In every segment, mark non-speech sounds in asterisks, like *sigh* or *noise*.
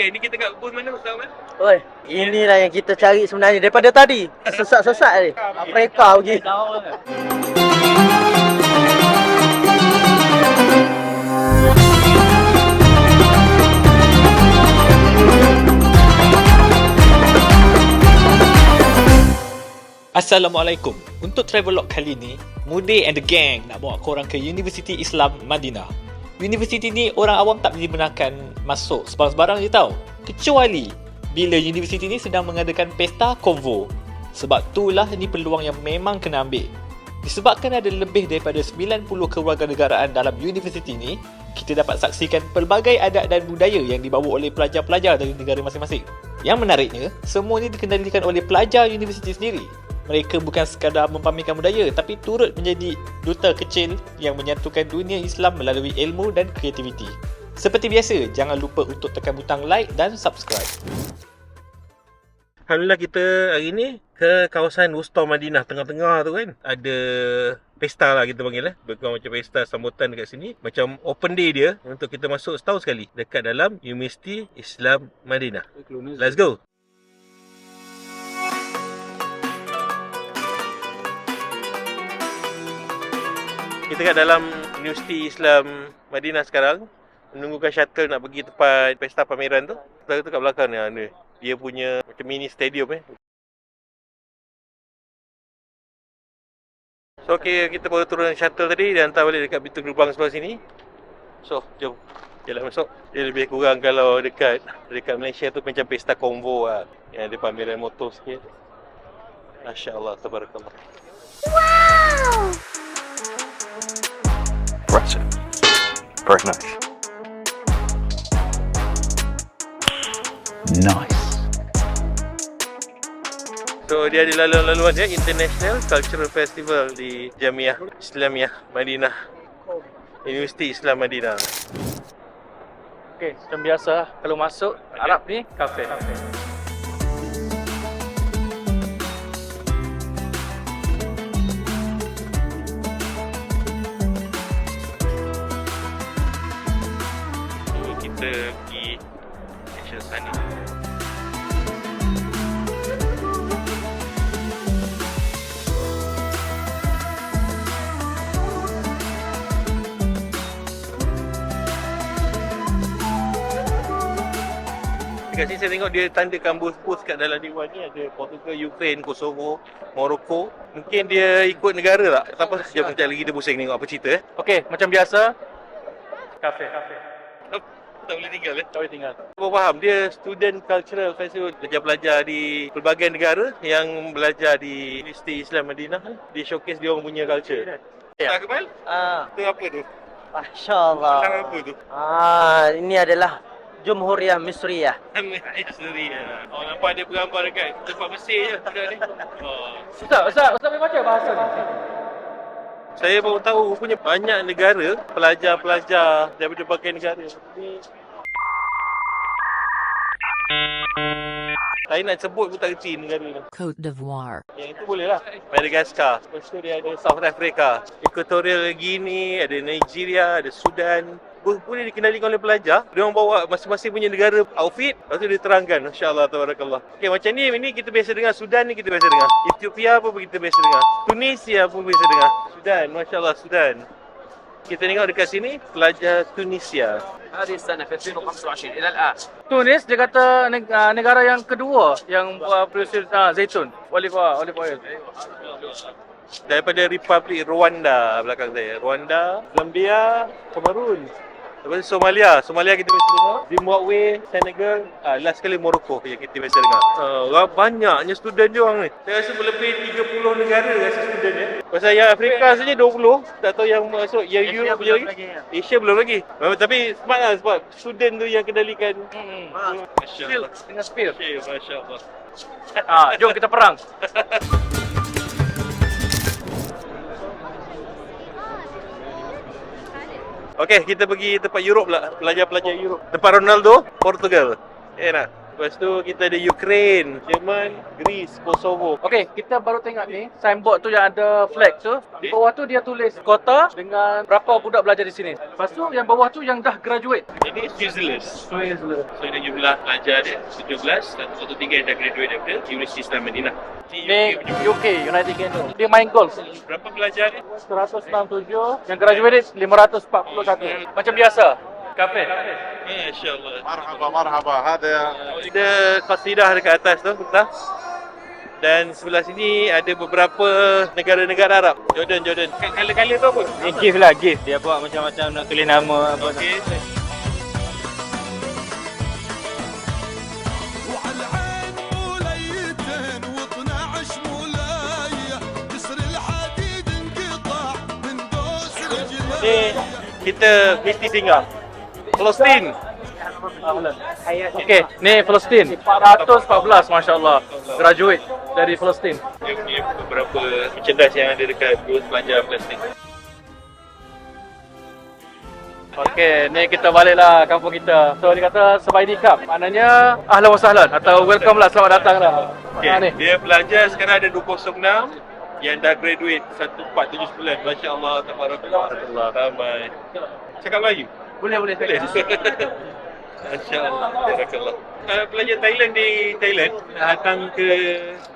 Okey, ni kita kat booth mana Ustaz Ahmad? Oi, inilah yang kita cari sebenarnya daripada tadi. Sesak-sesak ni. Afrika pergi. Assalamualaikum. Untuk travel log kali ni, Mude and the gang nak bawa korang ke Universiti Islam Madinah. Universiti ni orang awam tak dibenarkan masuk sebarang-sebarang je tau. Kecuali bila universiti ni sedang mengadakan pesta konvo. Sebab itulah ni peluang yang memang kena ambil. Disebabkan ada lebih daripada 90 kewarganegaraan dalam universiti ni, kita dapat saksikan pelbagai adat dan budaya yang dibawa oleh pelajar-pelajar dari negara masing-masing. Yang menariknya, semua ini dikendalikan oleh pelajar universiti sendiri. Mereka bukan sekadar mempamerkan budaya tapi turut menjadi duta kecil yang menyatukan dunia Islam melalui ilmu dan kreativiti. Seperti biasa, jangan lupa untuk tekan butang like dan subscribe. Alhamdulillah kita hari ni ke kawasan Wusta Madinah tengah-tengah tu kan. Ada pesta lah kita panggil eh. Bukan macam pesta sambutan dekat sini. Macam open day dia untuk kita masuk setahun sekali dekat dalam Universiti Islam Madinah. Let's go. Kat dalam Universiti Islam Madinah sekarang menunggukan shuttle nak pergi tempat pesta pameran tu. Kita tu kat belakang ni ada. Dia punya macam mini stadium eh. So okay, kita baru turun shuttle tadi dan hantar balik dekat pintu gerbang sebelah sini. So, jom. Jalan masuk. Dia lebih kurang kalau dekat dekat Malaysia tu macam pesta konvo lah. Yang ada pameran motor sikit. Masya Allah, tabarakallah. Impressive. Very nice. Nice. So dia ada laluan-laluan dia International Cultural Festival di Jamiah Islamiah Madinah. Universiti Islam Madinah. Okey, macam biasa kalau masuk Arab ni kafe. kafe. National Sunny. Dekat sini saya tengok dia tandakan booth-booth kat dalam dewan ni ada Portugal, Ukraine, Kosovo, Morocco. Mungkin dia ikut negara tak? Tak apa, sekejap lagi kita pusing tengok apa cerita eh. Okey, macam biasa kafe. kafe. Tak boleh tinggal eh. Tak boleh tinggal. Saya faham dia student cultural festival pelajar-pelajar di pelbagai negara yang belajar di Universiti Islam Madinah dia showcase dia orang punya culture. Ya. Tak Kemal? Ah, Tu apa tu? Masya Allah. Sang apa tu? Ah, ini adalah Jumhuriyah Misriyah. *laughs* History. Oh nampak dia bergambar dekat tempat Mesir je budak ni. Oh. Ustaz, Ustaz, Ustaz boleh baca bahasa ni? Saya baru tahu rupanya banyak negara pelajar-pelajar daripada berbagai negara. Ni saya nak sebut pun tak kerti negara ni. Cote d'Ivoire, Yang itu boleh lah. Madagascar. Lepas tu dia ada South Africa. Equatorial Guinea, ada Nigeria, ada Sudan Pun boleh dikendalikan oleh pelajar. Dia orang bawa masing-masing punya negara outfit. Lepas tu dia terangkan. Masya Allah, tabarakallah. Okay, macam ni, ini kita biasa dengar. Sudan ni kita biasa dengar. Ethiopia pun kita biasa dengar. Tunisia pun biasa dengar. Sudan, Masya Allah, Sudan. Kita tengok dekat sini, pelajar Tunisia. هذه السنة في 2025 إلى الآن Tunis dia kata neg- ah, negara yang kedua yang uh, producer uh, zaitun, olive oil, olive oil. Daripada Republik Rwanda belakang saya. Rwanda, Zambia, Cameroon. Lepas Somalia. Somalia kita biasa dengar. Zimbabwe, Senegal. Ah, last sekali Morocco yang kita biasa dengar. Uh, banyaknya student je orang ni. Saya rasa lebih 30 negara rasa student ya. Pasal yang Afrika saja 20. Tak tahu yang masuk. Yang Asia Europe belum lagi. lagi, ya. Asia belum lagi. Uh, tapi smart lah sebab student tu yang kendalikan. Hmm. Masya Allah. dengan. Okay, Masya Allah. Ah, jom kita perang. *laughs* Okey, kita pergi tempat Europe lah. Pelajar-pelajar Europe. Tempat Ronaldo, Portugal. Eh nak. Lepas tu kita ada Ukraine, Jerman, Greece, Kosovo. Okey, kita baru tengok ni signboard tu yang ada flag tu. Di bawah tu dia tulis kota dengan berapa budak belajar di sini. Lepas tu yang bawah tu yang dah graduate. Ini Switzerland. Switzerland. So ini jumlah pelajar dia 17 dan satu tiga yang dah graduate daripada Universiti Islam Madinah. Ni Ni UK punya. UK, United Kingdom. Dia main golf. Berapa pelajar dia? 167 yang graduate 541 macam biasa Kafe. InsyaAllah. Marhaba, marhaba. Ada ya. ada qasidah dekat atas tu, betul? Dan sebelah sini ada beberapa negara-negara Arab. Jordan, Jordan. Kala-kala tu apa? Ini gift lah, gift. Dia buat macam-macam nak tulis nama. Apa Okey. Ini kita mesti singgah. Palestin. okey ni Palestin 414 masya-Allah graduate dari Palestin Dia punya beberapa merchandise yang ada dekat dua pelajar Palestin. okey ni kita baliklah kampung kita so dia kata Sebaidi Cup maknanya ahlan wa sahlan atau welcome lah selamat datang lah Okay. ha, ni Dia pelajar sekarang ada 206 yang dah graduate 1479. Masya-Allah, tabarakallah. Ramai. Cakap Melayu? Boleh boleh Boleh. Masya-Allah. Uh, pelajar Thailand di Thailand datang ke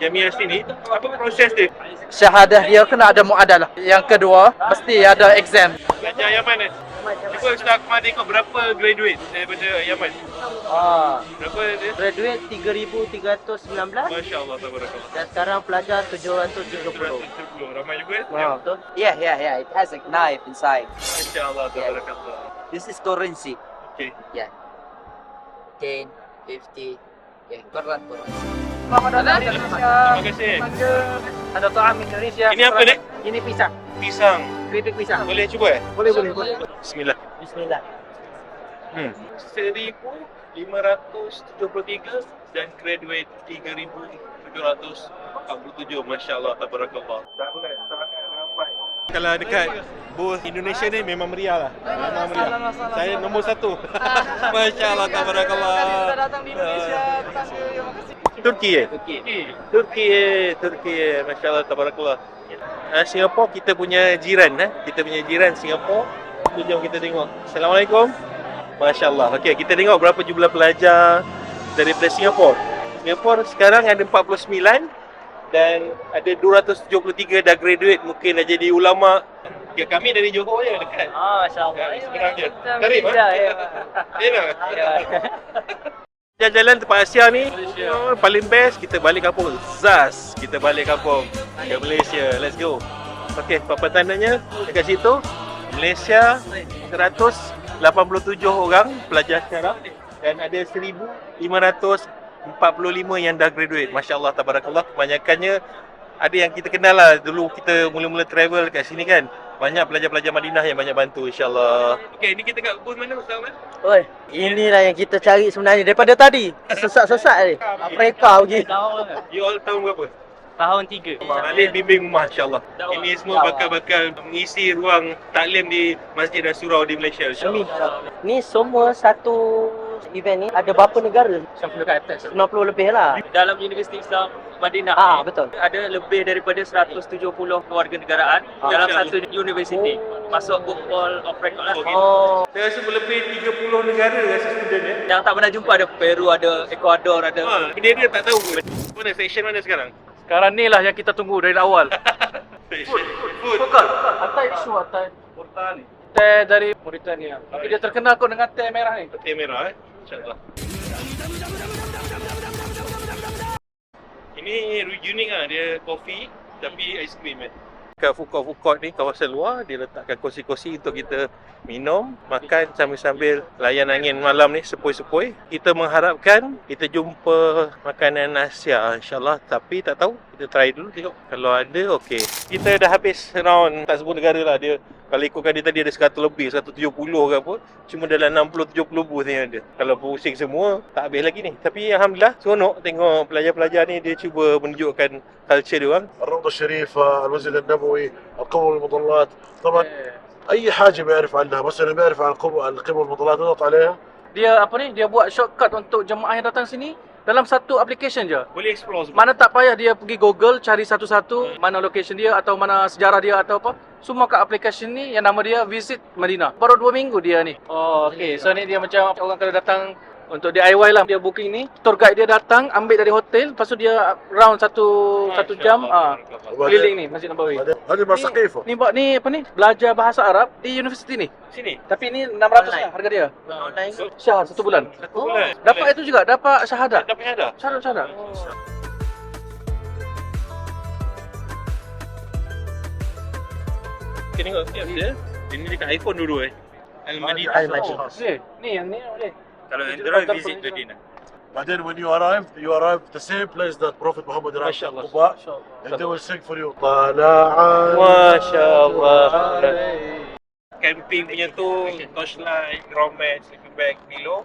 Jamiah sini, apa proses dia? Syahadah dia kena ada muadalah. Yang kedua, mesti ada exam. Pelajar Yaman eh? Cuba Ustaz Ahmad tengok berapa graduate daripada Yaman? Ah, Berapa dia? graduate 3319 Masya-Allah, tabarakallah. dan sekarang pelajar 770. 170. Ramai juga. ha. Betul? Yeah, yeah, yeah. It has a knife inside. Masya-Allah, tabarakallah. This is currency. Okay. 10, 50. Yeah, Quran, Quran. Selamat datang di Indonesia Terima kasih. ada ta'am Indonesia Ini apa ni? ini pisang Pisang. keripik pisang Boleh cuba eh? boleh boleh boleh Bismillah. Bismillah. Hmm. 1573 dan graduate 3747. Masya-Allah tabarakallah. Kalau dekat booth Indonesia ni memang meriah lah. Memang meriah. Saya nombor satu. *laughs* Masya-Allah tabarakallah. Kita datang di Indonesia. Turki eh? Turki. Turki eh, Turki eh. Masya-Allah tabarakallah. Uh, Singapura kita punya jiran eh. Kita punya jiran Singapura. Tu jom kita tengok. Assalamualaikum. Masya Allah. Okey, kita tengok berapa jumlah pelajar daripada Singapura. Singapura sekarang ada 49 dan ada 273 dah graduate mungkin dah jadi ulama. Ya, kami dari Johor je dekat. Ah, masya-Allah. Ya, sekarang je. Karib ah. Ya, ya. *laughs* Ya nak? Jalan-jalan tempat Asia ni oh, paling best kita balik kampung. Zas, kita balik kampung ke Malaysia. Let's go. Okey, papan tandanya dekat situ Malaysia 187 orang pelajar sekarang dan ada 1545 yang dah graduate. Masya-Allah tabarakallah. Kebanyakannya ada yang kita kenal lah dulu kita mula-mula travel kat sini kan. Banyak pelajar-pelajar Madinah yang banyak bantu insya-Allah. Okey, ni kita kat booth mana Ustaz Ahmad? Oi, inilah yang kita cari sebenarnya daripada tadi. Sesak-sesak ni. Afrika pergi. You all tahun berapa? Tahun 3. Alif bimbing rumah insyaAllah. Ini semua bakal-bakal mengisi ruang taklim di Masjid dan Surau di Malaysia insyaAllah. Ni semua satu event ni ada berapa negara? 90 kat atas 90 lebih lah. Dalam Universiti Islam Madinah Ah, ni, betul. ada lebih daripada 170 kewarganegaraan Ah. dalam satu universiti. Masuk Book Hall of Record lah. Oh, Saya rasa lebih 30 negara rasa student ya. Yang tak pernah jumpa ada Peru, ada Ecuador, ada Ha, dia dia tak tahu pun. Mana section mana sekarang? Sekarang ni lah yang kita tunggu dari awal. Food. bukan atai isu atai porta ni teh dari Mauritania tapi dia terkenal kot dengan teh merah ni Peti merah eh. InsyaAllah. Ini unik lah. Dia kopi tapi ais krim eh. Kat food court, food court ni kawasan luar dia letakkan kursi-kursi untuk kita minum, makan sambil-sambil layan angin malam ni sepoi-sepoi. Kita mengharapkan kita jumpa makanan Asia insyaAllah tapi tak tahu. Kita try dulu tengok. Kalau ada okey. Kita dah habis round tak sebut negara lah dia kalau ikutkan dia tadi ada 100 lebih, 170 ke apa. Cuma dalam 60-70 booth yang ada. Kalau pusing semua, tak habis lagi ni. Tapi Alhamdulillah, seronok tengok pelajar-pelajar ni dia cuba menunjukkan culture dia orang. الروضة الشريفة المسجد النبوي القبب المظلات طبعا اي حاجه بيعرف عنها بس اللي بيعرف عن القبب القبب المظلات يضغط عليها Dia apa ni? Dia buat shortcut untuk jemaah yang datang sini dalam satu application je. Boleh explore semua. Mana tak payah dia pergi Google cari satu-satu mana location dia atau mana sejarah dia atau apa. semua kat application ni yang nama dia Visit Medina. Baru 2 minggu dia ni. Oh, okey. So ni dia macam orang kalau datang untuk DIY lah dia booking ni. Tour guide dia datang ambil dari hotel, lepas tu dia round satu ha, satu jam ah ha, keliling ni Masjid Nabawi. Ada bahasa Kaif. Ni buat ni apa ni? Belajar bahasa Arab di universiti ni. Sini. Tapi ni 600 lah harga dia. Online. Syahadah satu bulan. Satu bulan. Dapat itu juga, dapat syahadah. Dapat syahadah. Syahadah. Okay tengok sekejap dia. Ini dekat iPhone dulu eh Al-Madi Al Al Ni yang ni boleh Kalau Android visit tu dia But then when you arrive, you arrive the same place that Prophet Muhammad arrived in Quba. And they will sing for you. MashaAllah. Camping punya tu, torchlight, romance, sleeping bag, pillow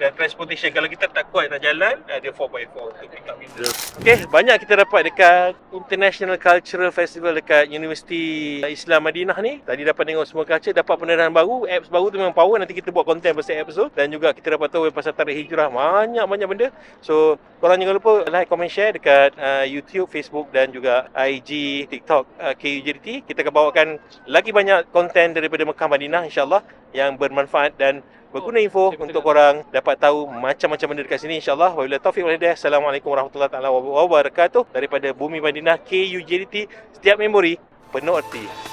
dan transportation kalau kita tak kuat nak jalan ada 4x4 untuk pick up kita. Okey, banyak kita dapat dekat International Cultural Festival dekat Universiti Islam Madinah ni. Tadi dapat tengok semua culture, dapat penerangan baru, apps baru tu memang power nanti kita buat konten pasal apps tu dan juga kita dapat tahu pasal tarikh hijrah banyak-banyak benda. So, korang jangan lupa like, comment, share dekat uh, YouTube, Facebook dan juga IG, TikTok uh, KUJDT. Kita akan bawakan lagi banyak konten daripada Mekah Madinah insyaAllah yang bermanfaat dan berguna info untuk korang dapat tahu macam-macam benda dekat sini insyaAllah. Wabillahi taufiq wal hidayah. Assalamualaikum warahmatullahi taala wabarakatuh daripada Bumi Madinah KUJDT. Setiap memori penuh erti.